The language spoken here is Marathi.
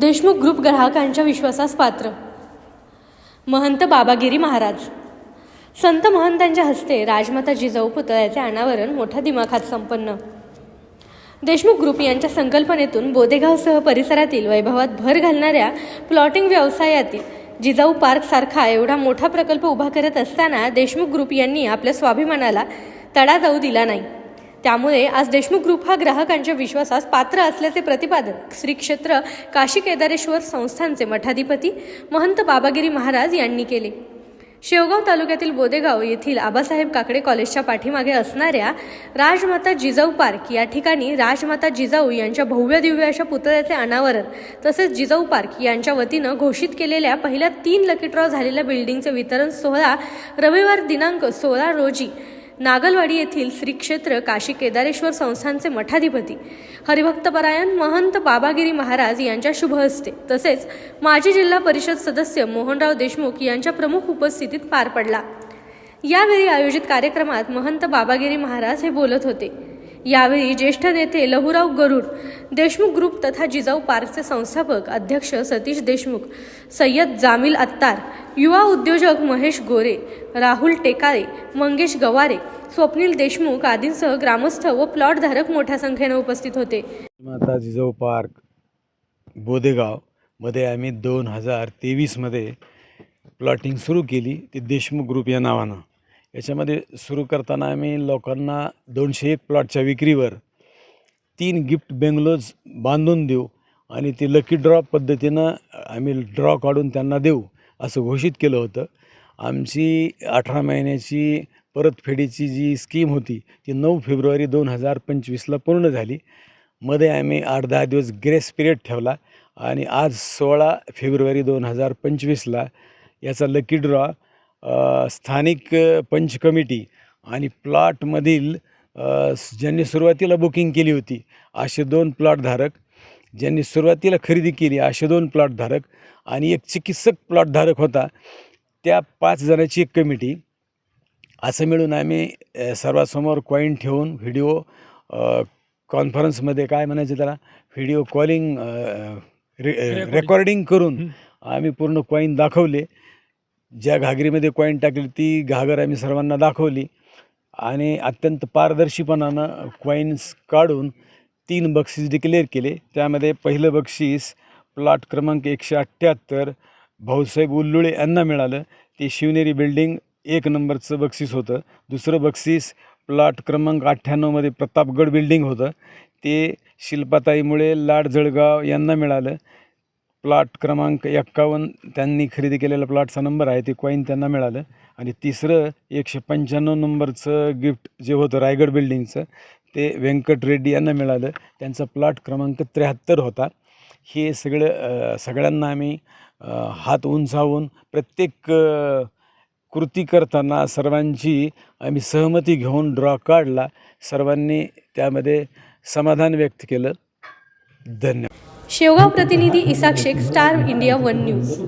देशमुख ग्रुप ग्राहकांच्या विश्वासास पात्र. महंत बाबागिरी महाराज. संत महंतांच्या हस्ते राजमाता जिजाऊ पुतळ्याचे अनावरण मोठ्या दिमाखात संपन्न. देशमुख ग्रुप यांच्या संकल्पनेतून बोदेगावसह परिसरातील वैभवात भर घालणाऱ्या प्लॉटिंग व्यवसायातील जिजाऊ पार्कसारखा एवढा मोठा प्रकल्प उभा करत असताना देशमुख ग्रुप यांनी आपल्या स्वाभिमानाला तडा जाऊ दिला नाही. त्यामुळे आज देशमुख ग्रुप हा ग्राहकांच्या विश्वासास पात्र असल्याचे प्रतिपादन श्री क्षेत्र काशी केदारेश्वर संस्थानचे मठाधिपती महंत बाबागिरी महाराज यांनी केले. शेवगाव तालुक्यातील बोदेगाव येथील आबासाहेब काकडे कॉलेजच्या पाठीमागे असणाऱ्या राजमाता जिजाऊ पार्क या ठिकाणी राजमाता जिजाऊ यांच्या भव्य दिव्य अशा पुतळ्याचे अनावरण तसेच जिजाऊ पार्क यांच्या वतीनं घोषित केलेल्या पहिल्या तीन लकी ड्रॉ झालेल्या बिल्डिंगचे वितरण सोहळा रविवार दिनांक सोळा रोजी नागलवाडी येथील श्री क्षेत्र काशी केदारेश्वर संस्थानचे मठाधिपती हरिभक्तपरायण महंत बाबागिरी महाराज यांच्या शुभ हस्ते तसेच माजी जिल्हा परिषद सदस्य मोहनराव देशमुख यांच्या प्रमुख उपस्थितीत पार पडला. यावेळी आयोजित कार्यक्रमात महंत बाबागिरी महाराज हे बोलत होते. यावेळी ज्येष्ठ नेते लहुराव गरुड देशमुख ग्रुप तथा जिजाऊ पार्कचे संस्थापक अध्यक्ष सतीश देशमुख सय्यद जामील अत्तार युवा उद्योजक महेश गोरे राहुल टेकाळे मंगेश गवारे स्वप्नील देशमुख आदींसह ग्रामस्थ व प्लॉटधारक मोठ्या संख्येने उपस्थित होते. माता जिजाऊ पार्क बोदेगावमध्ये आम्ही दोन हजार तेवीसमध्ये प्लॉटिंग सुरू केली. ती देशमुख ग्रुप या नावानं. याच्यामध्ये सुरू करताना आम्ही लोकांना दोनशे एक प्लॉटच्या विक्रीवर तीन गिफ्ट बेंगलोज बांधून देऊ आणि ती लकी ड्रॉ पद्धतीनं आम्ही ड्रॉ काढून त्यांना देऊ असं घोषित केलं होतं. आमची अठरा महिन्याची परतफेडीची जी स्कीम होती ती नऊ फेब्रुवारी दोन हजार पंचवीसला पूर्ण झाली. मध्ये आम्ही आठ दहा दिवस ग्रेस पिरियड ठेवला आणि आज सोळा फेब्रुवारी दोन हजार पंचवीसला याचा लकी ड्रॉ स्थानिक पंच कमिटी आणि प्लॉटमधील ज्यांनी सुरुवातीला बुकिंग केली होती असे दोन प्लॉटधारक ज्यांनी सुरुवातीला खरेदी केली असे दोन प्लॉटधारक आणि एक चिकित्सक प्लॉटधारक होता त्या पाच जणांची एक कमिटी. असं मिळून आम्ही सर्वांसमोर कॉईन ठेवून व्हिडिओ कॉन्फरन्समध्ये काय म्हणायचं त्याला? व्हिडिओ कॉलिंग रे रेकॉर्डिंग करून आम्ही पूर्ण कॉईन दाखवले. ज्या घागरीमध्ये कॉईन टाकली ती घागर आम्ही सर्वांना दाखवली. आणि अत्यंत पारदर्शीपणानं कॉईन्स काढून तीन बक्षीस डिक्लेअर केले. त्यामध्ये पहिलं बक्षीस प्लॉट क्रमांक एकशे अठ्ठ्याहत्तर भाऊसाहेब उल्लुळे यांना मिळालं. ते शिवनेरी बिल्डिंग एक नंबरचं बक्षीस होतं. दुसरं बक्षीस प्लॉट क्रमांक अठ्ठ्याण्णवमध्ये प्रतापगड बिल्डिंग होतं. ते शिल्पाताईमुळे लाड जळगाव यांना मिळालं. प्लॉट क्रमांक एक्कावन्न त्यांनी खरेदी केलेला प्लॉटचा नंबर आहे ते कॉईन त्यांना मिळालं. आणि तिसरं एकशे पंच्याण्णव नंबरचं गिफ्ट जे होतं रायगड बिल्डिंगचं ते व्यंकट रेड्डी यांना मिळालं. त्यांचा प्लॉट क्रमांक त्र्याहत्तर होता. हे सगळं सगळ्यांना आम्ही हात उंचावून प्रत्येक कृती करताना सर्वांची आम्ही सहमती घेऊन ड्रॉ काढला. सर्वांनी त्यामध्ये समाधान व्यक्त केलं. धन्यवाद. शेवगाव प्रतिनिधी Isak Shaikh star India one news